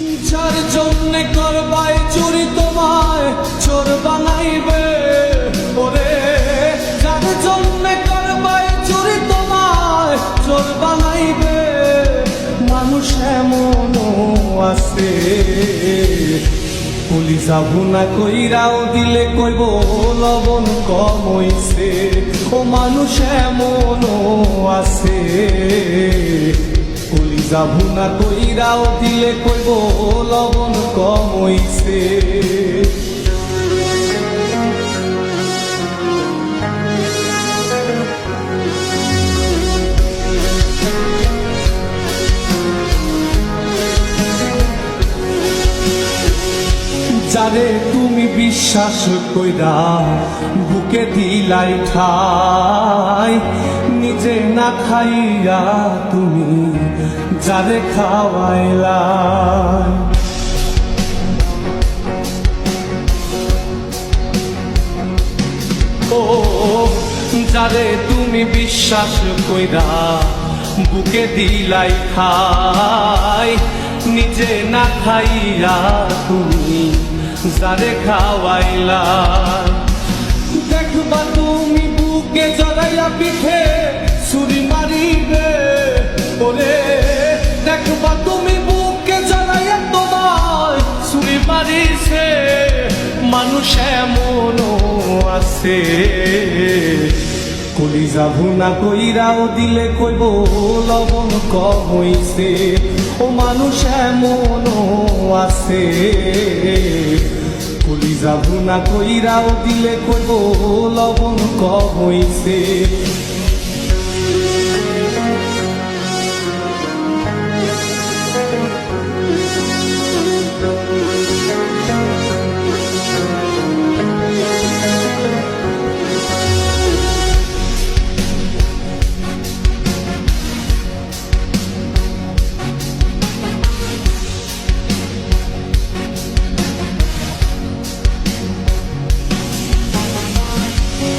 যার জন্যে করবাই চুরি তোমায়, চোর বানাইবে ওরে। যার জন্যে করবাই চুরি তোমায়, চোর বানাইবে। মানুষ এমনও আছে। পুলিশ আগুনা কইরাও দিলে কইব, লবণ কম হইছে। ও মানুষ এমনও আছে। কলিজা ভুনা কইরাও দিলে কইব লবণ কম যারে তুমি বিশ্বাস কইরা বুকে দিলাই ঠাই, নিজে না খাইয়া তুমি যারে খাওয়াইলা ও, যারে তুমি বিশ্বাস কইরা বুকে দিলাই খাই নিজে না খাইয়া তুমি যারে খাওয়াইলা। দেখবা তুমি বুকে জড়াইয়া পিঠে ছুরি মারিবে ওরে। দেখবা তুমি বুকে জড়াইয়া তোমার ছুরি মারিছে। মানুষ এমনও আছে। কলিজা ভুনা কইরাও দিলে কইব, লবণ কম হইছে। ও মানুষ এমনও আছে। কলিজা ভুনা কইরাও দিলে কইব লবণ কম হইছে।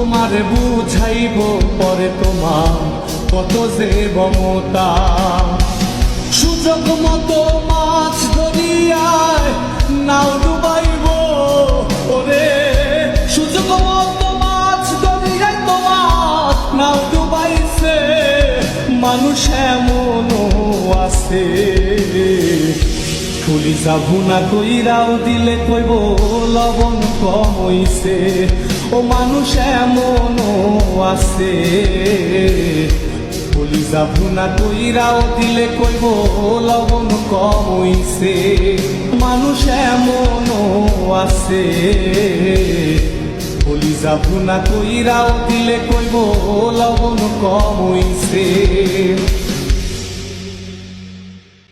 তোমার বুঝাইব পরে তোমার কত যে মমতা সুযোগ মতো মাছ ধরিয়ায় নাও ডুবাইব ওরে। সুযোগ মতো মাছ ধরিয়ায় তোমার নাও ডুবাইছে, মানুষ এমনও আছে। পুলিশা ভুনা কইরাও দিলে কইব লবণ কম হইছে। ও মানুষ এমনও আছে। পুলিশা ভুনা কইরাও দিলে কইব, লবণ কম হইছে। মানুষ এমনও আছে। পুলিশা ভুনা কইরাও দিলে কইব, লবণ কম হইছে।